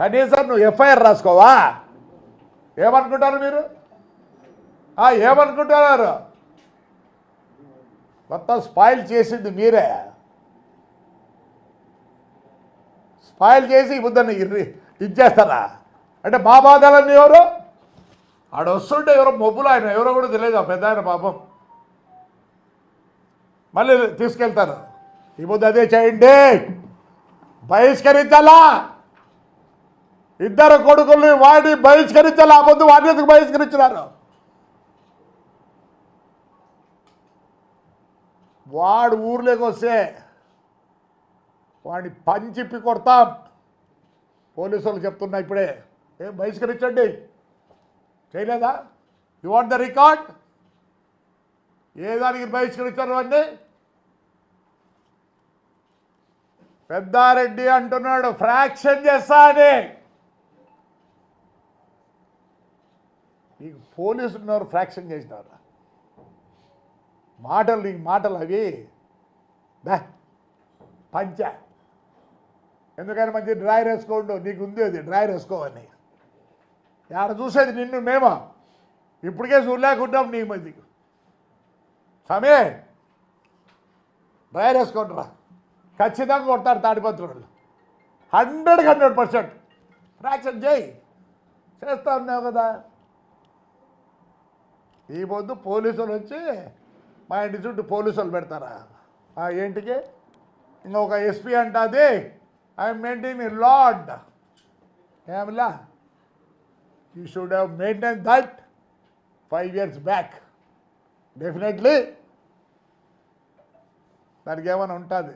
కనీసం నువ్వు ఎఫ్ఐఆర్ రాసుకోవా? ఏమనుకుంటారు మీరు? ఏమనుకుంటున్నారు? మొత్తం స్పాయిల్ చేసింది మీరే. స్పాయిల్ చేసి ఈ ముద్దని ఇర్రి- ఇచ్చేస్తారా? అంటే మా బాధలన్నీ ఎవరు? ఆడ వస్తుంటే ఎవరో మొబ్బులు ఆయన ఎవరో కూడా తెలియదు ఆ పెద్ద ఆయన పాపం. మళ్ళీ తీసుకెళ్తారు. ఈ ముద్ద అదే చేయండి. బహిష్కరించాలా? ఇద్దరు కొడుకుల్ని వాడి బహిష్కరించాలి ఆ పొద్దు వాడిని ఎందుకు బహిష్కరించినారు? వాడు ఊర్లోకి వస్తే వాడిని పంచిప్పి కొడతాం. పోలీసులు చెప్తున్నా ఇప్పుడే. ఏం బహిష్కరించండి? చేయలేదా? యు వాంట్ ద రికార్డ్ ఏ దానికి బహిష్కరించారు అండి పెద్దారెడ్డి అంటున్నాడు ఫ్రాక్షన్ చేస్తా అని. నీకు పోలీసులు ఉన్నారు ఫ్రాక్షన్ చేసినారు. మాటలు నీకు మాటలు అవి. దా పంచ. ఎందుకని మంచి డ్రాయర్ వేసుకోండు? నీకు ఉంది అది డ్రాయర్ వేసుకోవని. ఆడ చూసేది నిన్ను మేమా? ఇప్పటికే చూడలేకుంటాం నీ మంది సమే డ్రైవర్ వేసుకుంటారా ఖచ్చితంగా కొడతాడు తాడిపత్రులు హండ్రెడ్కి హండ్రెడ్ పర్సెంట్. ఫ్రాక్షన్ చేయి. చేస్తా ఉన్నావు కదా. ఈ పొద్దు పోలీసులు వచ్చి మా ఇంటి చుట్టూ పోలీసులు పెడతారా? ఆ ఏంటికి? ఇంకొక ఎస్పీ అంటుంది I'm maintain a lad ఏమిలా? You should have maintain that five years back definitely దానికి ఏమైనా ఉంటుంది?